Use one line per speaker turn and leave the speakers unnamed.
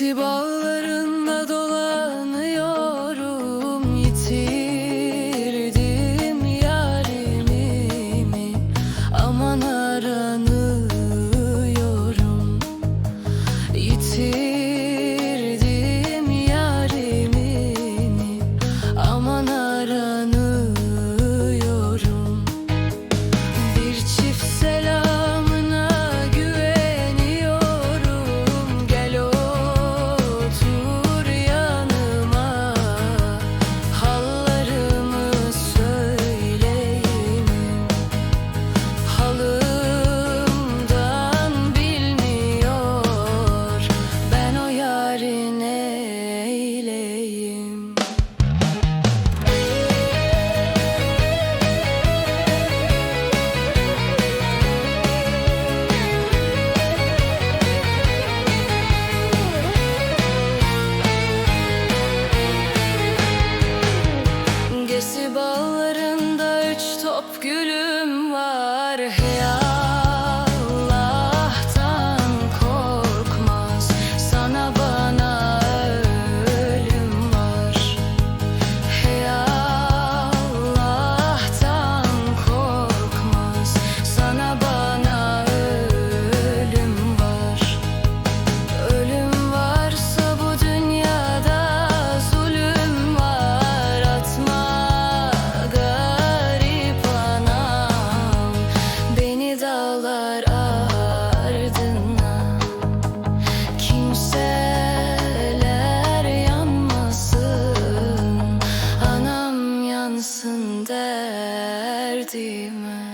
invisible. Çok gülüm var hey. dear.